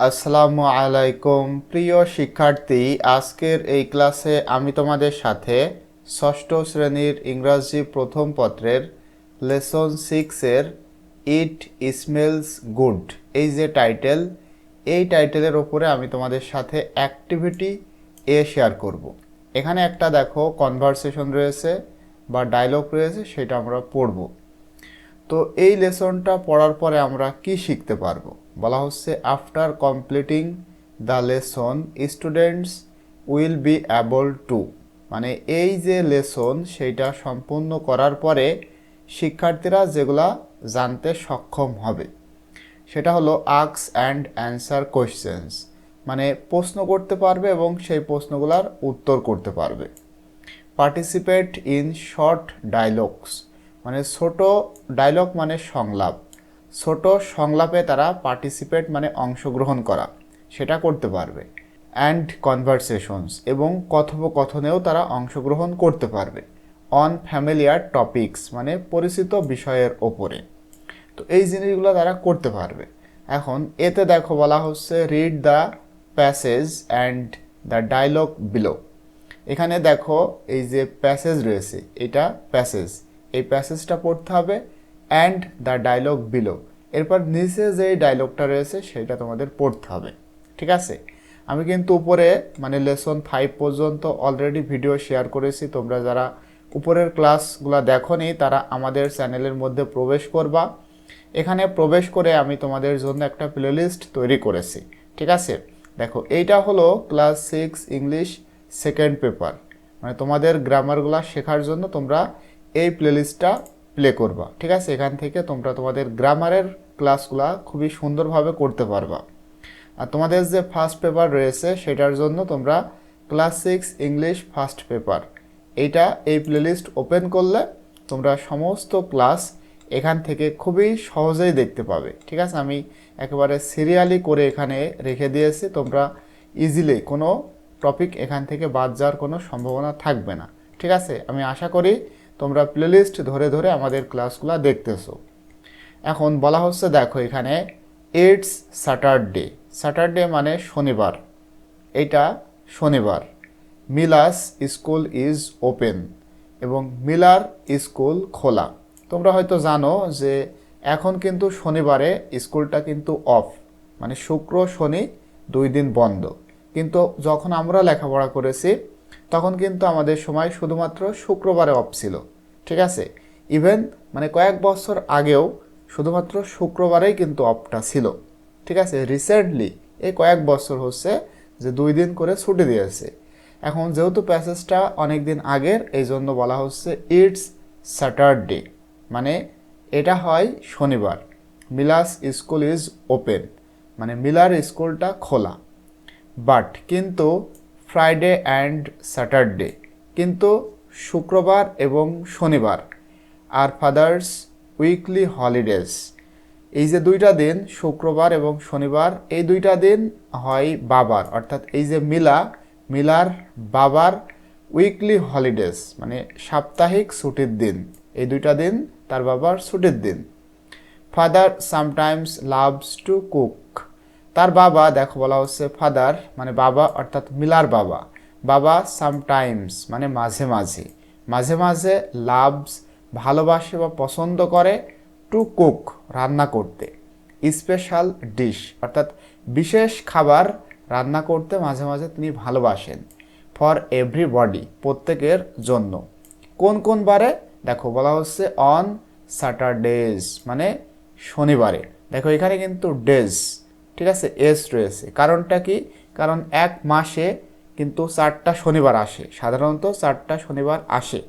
আসসালামু আলাইকুম প্রিয় শিক্ষার্থী, আজকের এই ক্লাসে আমি তোমাদের সাথে ষষ্ঠ শ্রেণির ইংরাজি প্রথম পত্রের লেসন সিক্সের ইট স্মেলস গুড, এই যে টাইটেল, এই টাইটেলের ওপরে আমি তোমাদের সাথে অ্যাক্টিভিটি এ শেয়ার করব। এখানে একটা দেখো কনভারসেশন রয়েছে বা ডায়লগ রয়েছে, সেটা আমরা পড়ব তো এই লেসনটা পড়ার পরে আমরা কি শিখতে পারব? বলা হচ্ছে after completing the lesson students will be able to মানে এই যে লেসন, সেইটা সম্পূর্ণ করার পরে শিক্ষার্থীরা যেগুলা জানতে সক্ষম হবে, সেটা হলো আক্স অ্যান্ড অ্যান্সার কোয়েশ্চেন্স। মানে প্রশ্ন করতে পারবে এবং সেই প্রশ্নগুলোর উত্তর করতে পারবে। Participate in short dialogues. মানে ছোট ডায়লগ মানে সংলাপ। ছোট সংলাপে তারা পার্টিসিপেট মানে অংশগ্রহণ করা, সেটা করতে পারবে। অ্যান্ড কনভারসেশনস এবং কথোপকথনেও তারা অংশগ্রহণ করতে পারবে। অন ফ্যামিলিয়ার টপিকস মানে পরিচিত বিষয়ের ওপরে। তো এই জিনিসগুলো তারা করতে পারবে। এখন এতে দেখো বলা হচ্ছে read the passage and the dialogue below এখানে দেখো এই যে প্যাসেজ রয়েছে, এটা প্যাসেজ এই প্যাসেজটা পড়তে হবে অ্যান্ড দ্য ডায়লগ বিলো এরপর নিচে যে ডায়লগটা রয়েছে সেটা তোমাদের পড়তে হবে। ঠিক আছে? আমি কিন্তু উপরে মানে লেসন ফাইভ পর্যন্ত অলরেডি ভিডিও শেয়ার করেছি। তোমরা যারা উপরের ক্লাসগুলো দেখোনি, তারা আমাদের চ্যানেলের মধ্যে প্রবেশ করবা। এখানে প্রবেশ করে আমি তোমাদের জন্য একটা প্লেলিস্ট তৈরি করেছি। ঠিক আছে? দেখো, এইটা হলো class six English second paper মানে তোমাদের গ্রামারগুলো শেখার জন্য তোমরা এই প্লেলিস্টটা প্লে করবা, ঠিক আছে? এখান থেকে তোমরা তোমাদের গ্রামারের ক্লাসগুলো খুবই সুন্দরভাবে করতে পারবা। আর তোমাদের যে ফার্স্ট পেপার রয়েছে, সেটার জন্য তোমরা class six English first paper এইটা এই প্লেলিস্ট ওপেন করলে তোমরা সমস্ত ক্লাস এখান থেকে খুবই সহজেই দেখতে পাবে, ঠিক আছে? আমি একেবারে সিরিয়ালি করে এখানে রেখে দিয়েছি, তোমরা ইজিলি কোনো টপিক এখান থেকে বাদ যাওয়ার কোনো সম্ভাবনা থাকবে না, ঠিক আছে? আমি আশা করি তোমরা প্লেলিস্ট ধরে ধরে আমাদের ক্লাসগুলো দেখতেছো। এখন বলা হচ্ছে, দেখো এখানে ইটস স্যাটারডে স্যাটারডে মানে শনিবার। এটা শনিবার। মিলাস স্কুল ইজ ওপেন এবং মিলার স্কুল খোলা। তোমরা হয়তো জানো যে এখন কিন্তু শনিবারে স্কুলটা কিন্তু অফ মানে শুক্র, শনি দুই দিন বন্ধ। কিন্তু যখন আমরা লেখাপড়া করেছি তখন কিন্তু আমাদের সময় শুধুমাত্র শুক্রবারে অফ ছিল, ঠিক আছে? ইভেন মানে কয়েক বছর আগেও শুধুমাত্র শুক্রবারেই কিন্তু অফটা ছিল, ঠিক আছে? রিসেন্টলি এই কয়েক বছর হচ্ছে যে দুই দিন করে ছুটি দিয়েছে। এখন যেহেতু প্যাসেজটা অনেক দিন আগের এই জন্য বলা হচ্ছে ইটস স্যাটারডে মানে এটা হয় শনিবার। মিলাস স্কুল ইজ ওপেন মানে মিলার স্কুলটা খোলা। বাট কিন্তু ফ্রাইডে অ্যান্ড স্যাটারডে কিন্তু শুক্রবার এবং শনিবার আর ফাদার্স উইকলি হলিডেজ এই যে দুইটা দিন, শুক্রবার এবং শনিবার, এই দুইটা দিন হয় বাবার। অর্থাৎ এই যে মিলা, মিলার বাবার উইকলি হলিডেজ মানে সাপ্তাহিক ছুটির দিন। এই দুইটা দিন তার বাবার ছুটির দিন। Father sometimes loves to cook তার বাবা, দেখো বলা হচ্ছে ফাদার মানে বাবা অর্থাৎ মিলার বাবা। বাবা সামটাইমস মানে মাঝে মাঝে। মাঝে মাঝে লাভস ভালোবাসে বা পছন্দ করে টু কুক রান্না করতে। স্পেশাল ডিশ অর্থাৎ বিশেষ খাবার রান্না করতে মাঝে মাঝে তিনি ভালোবাসেন। ফর এভরিবডি প্রত্যেকের জন্য। কোন কোন বারে? দেখো বলা হচ্ছে অন স্যাটারডেজ মানে শনিবারে। দেখো এখানে কিন্তু ডেজ ঠিক আছে, এস রয়েছে। কারণটা কি? কারণ এক মাসে কিন্তু চারটা শনিবার আসে। সাধারণত চারটা শনিবার আসে।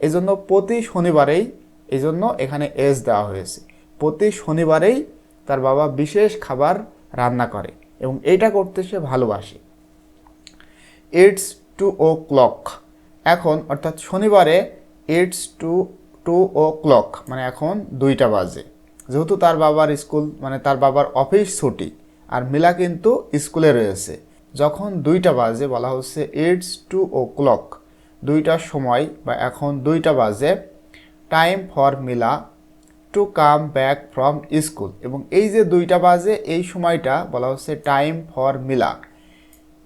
এজন্য প্রতি শনিবারেই এই জন্য এখানে এস দেওয়া হয়েছে। প্রতি শনিবারেই তার বাবা বিশেষ খাবার রান্না করে এবং এইটা করতে সে ভালোবাসে। It's two o'clock. এখন অর্থাৎ শনিবারে it's two two o'clock মানে এখন দুইটা বাজে। যেহেতু তার বাবার স্কুল মানে তার বাবার অফিস ছুটি আর মিলা কিন্তু স্কুলে রয়েছে। যখন দুইটা বাজে বলা হচ্ছে ইটস টু ও ক্লক দুইটার সময় বা এখন দুইটা বাজে time for Mila to come back from school এবং এই যে দুইটা বাজে, এই সময়টা বলা হচ্ছে টাইম ফর মিলা।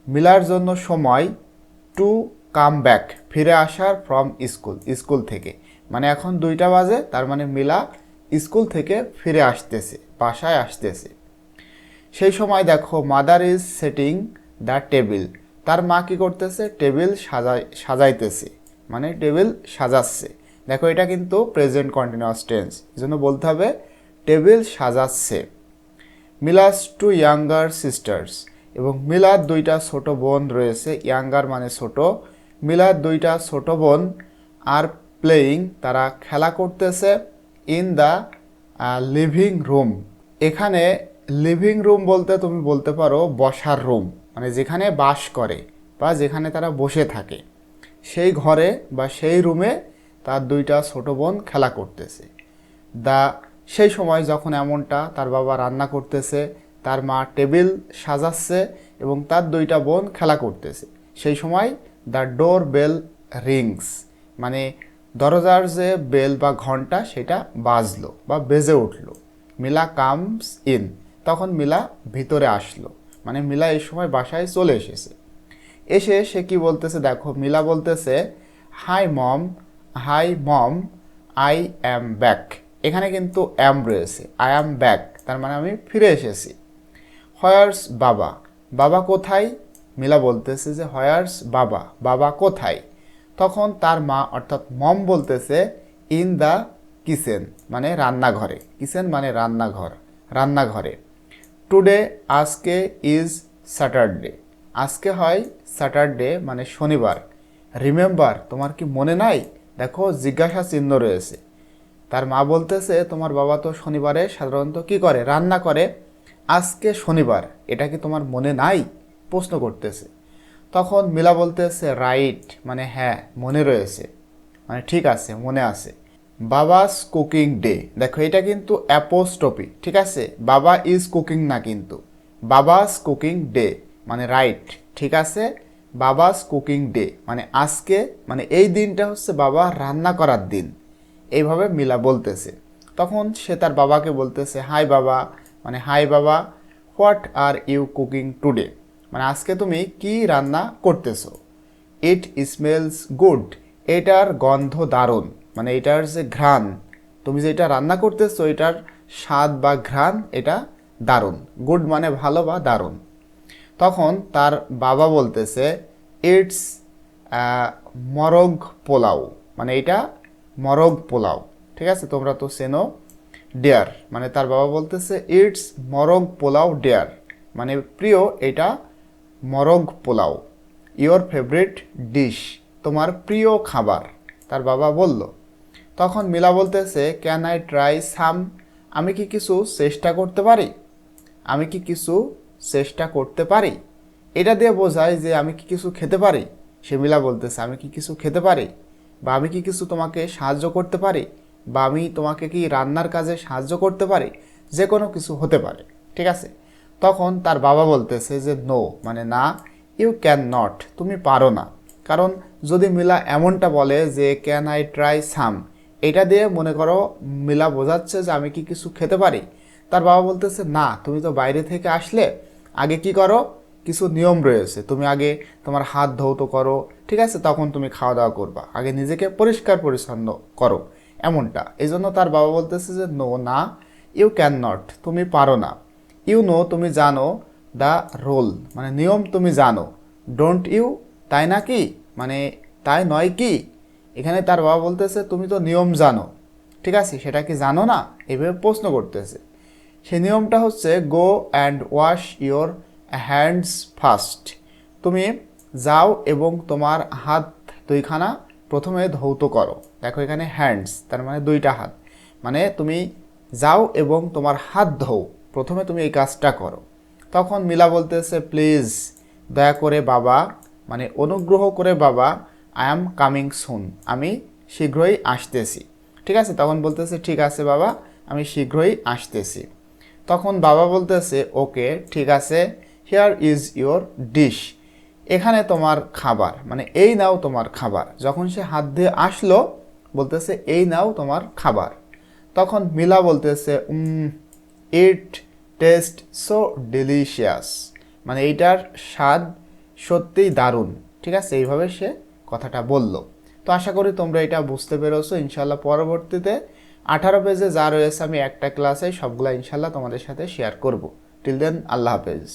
মিলার জন্য সময় টু কাম ব্যাক ফিরে আসার ফ্রম স্কুল স্কুল থেকে। মানে এখন দুইটা বাজে, তার মানে মিলা স্কুল থেকে ফিরে আসতেছে, বাসায় আসতেছে। সেই সময় দেখো mother is setting the table তার মা কি করতেছে? টেবিল সাজাই, সাজাইতেছে। মানে টেবিল সাজাচ্ছে। দেখো, এটা কিন্তু প্রেজেন্ট কন্টিনিউয়াস টেন্স এই জন্য বলতে হবে টেবিল সাজাচ্ছে। Mila's two younger sisters. এবং মিলার দুইটা ছোট বোন রয়েছে। ইয়াঙ্গার মানে ছোট। মিলার দুইটা ছোট বোন আর প্লেয়িং তারা খেলা করতেছে ইন দ্য লিভিং রুম এখানে লিভিং রুম বলতে তুমি বলতে পারো বসার রুম মানে যেখানে বাস করে বা যেখানে তারা বসে থাকে। সেই ঘরে বা সেই রুমে তার দুইটা ছোট বোন খেলা করতেছে। দা, সেই সময় যখন এমনটা তার বাবা রান্না করতেছে, তার মা টেবিল সাজাচ্ছে এবং তার দুইটা বোন খেলা করতেছে। সেই সময় দ্য ডোর বেল রিংস মানে দরজার যে বেল বা ঘণ্টা সেটা বাজলো বা বেজে উঠল। Mila comes in. তখন মিলা ভিতরে আসলো। মানে মিলা এই সময় বাসায় চলে এসেছে। এসে সে কি বলতেছে দেখো, মিলা বলতেছে hi mom hi mom I am back এখানে কিন্তু অ্যাম রয়েছে আই অ্যাম ব্যাক তার মানে আমি ফিরে এসেছি। হয়ার্স বাবা? বাবা কোথায়? মিলা বলতেছে যে হয়ার্স বাবা? বাবা কোথায়? তখন তার মা অর্থাৎ মম বলতেছে ইন দ্য কিচেন মানে রান্নাঘরে। কিচেন মানে রান্নাঘর, রান্নাঘরে। টুডে আজকে ইজ স্যাটারডে আজকে হয় স্যাটারডে মানে শনিবার। রিমেম্বার তোমার কি মনে নাই? দেখো, জিজ্ঞাসা চিহ্ন রয়েছে। তার মা বলতেছে, তোমার বাবা তো শনিবারে সাধারণত কি করে? রান্না করে। আজকে শনিবার। এটা কি তোমার মনে নাই? প্রশ্ন করতেছে। তখন মিলা বলতেছে রাইট মানে হ্যাঁ মনে রয়েছে। মানে ঠিক আছে, মনে আছে। Baba's cooking day. দেখো, এটা কিন্তু অ্যাপোস্টপি ঠিক আছে? বাবা ইজ কুকিং না কিন্তু। বাবাস কুকিং ডে মানে রাইট, ঠিক আছে? বাবাস কুকিং ডে মানে আজকে মানে এই দিনটা হচ্ছে বাবা রান্না করার দিন। এইভাবে মিলা বলতেছে। তখন সে তার বাবাকে বলতেছে, হাই বাবা। মানে hi baba, what are you cooking today? মানে আজকে তুমি কি রান্না করতেছো? ইট স্মেলস গুড, এটার গন্ধ দারুণ। মানে এটার যে ঘ্রাণ, তুমি যেটা রান্না করতেছো, এটার স্বাদ বা ঘ্রাণ এটা দারুণ। গুড মানে ভালো বা দারুণ। তখন তার বাবা বলতেছে ইটস মরগ পোলাও। মানে এটা মরগ পোলাও। ঠিক আছে? তোমরা তো চেনো ডেয়ার মানে তার বাবা বলতেছে ইটস মরগ পোলাও ডেয়ার মানে প্রিয়, এটা murg polao. Your favourite dish তোমার প্রিয় খাবার। তার বাবা বলল তখন মিলা বলতেছে ক্যান আই ট্রাই সাম আমি কি কিছু চেষ্টা করতে পারি? আমি কি কিছু চেষ্টা করতে পারি? এটা দিয়ে বোঝায় যে আমি কি কিছু খেতে পারি। সে মিলা বলতেছে, আমি কি কিছু খেতে পারি? বা আমি কি কিছু তোমাকে সাহায্য করতে পারি? বা আমি তোমাকে কি রান্নার কাজে সাহায্য করতে পারি? যে কোনো কিছু হতে পারে। ঠিক আছে? তখন তার বাবা বলতেছে যে নো মানে না ইউ ক্যান নট তুমি পারো না। কারণ যদি মিলা এমনটা বলে যে ক্যান আই ট্রাই সাম এটা দিয়ে মনে করো মিলা বোঝাচ্ছে যে আমি কি কিছু খেতে পারি? তার বাবা বলতেছে, না, তুমি তো বাইরে থেকে আসলে আগে কি করো? কিছু নিয়ম রয়েছে। তুমি আগে তোমার হাত ধৌত করো, ঠিক আছে? তখন তুমি খাওয়া দাওয়া করবা। আগে নিজেকে পরিষ্কার পরিচ্ছন্ন করো। এমনটা। এই জন্য তার বাবা বলতেছে যে, নো, না ইউ ক্যান নট তুমি পারো না। ইউ নো তুমি জানো দ্য রোল মানে নিয়ম তুমি জানো। ডোন্ট ইউ তাই না কি মানে তাই নয় কি? এখানে তার বাবা বলতেছে, তুমি তো নিয়ম জানো। ঠিক আছে? সেটা কি জানো না? এভাবে প্রশ্ন করতেছে। সেই নিয়মটা হচ্ছে go and wash your hands first তুমি যাও এবং তোমার হাত দুইখানা প্রথমে ধৌত করো। দেখো এখানে হ্যান্ডস তার মানে দুইটা হাত। মানে তুমি যাও এবং তোমার হাত ধোও। প্রথমে তুমি এই কাজটা করো। তখন মিলা বলতেছে প্লিজ দয়া করে বাবা মানে অনুগ্রহ করে বাবা আই অ্যাম কামিং সুন আমি শীঘ্রই আসতেছি। ঠিক আছে? তখন বলতেছে, ঠিক আছে বাবা, আমি শীঘ্রই আসতেছি। তখন বাবা বলতেছে, ওকে, ঠিক আছে। হিয়ার ইজ ইয়োর ডিশ এখানে তোমার খাবার। মানে এই নাও তোমার খাবার। যখন সে হাত দিয়ে আসলো, বলতেছে, এই নাও তোমার খাবার। তখন মিলা বলতেছে ইট টেস্ট সো ডেলিশিয়াস মানে এইটার স্বাদ সত্যিই দারুণ। ঠিক আছে? এইভাবে সে কথাটা বলল। তো আশা করি তোমরা এটা বুঝতে পেরেছ। ইনশাল্লাহ পরবর্তীতে আঠারো পেজে যা রয়েছে আমি একটা ক্লাসে সবগুলো ইনশাল্লাহ তোমাদের সাথে শেয়ার করব। টিল দেন আল্লাহ হাফেজ।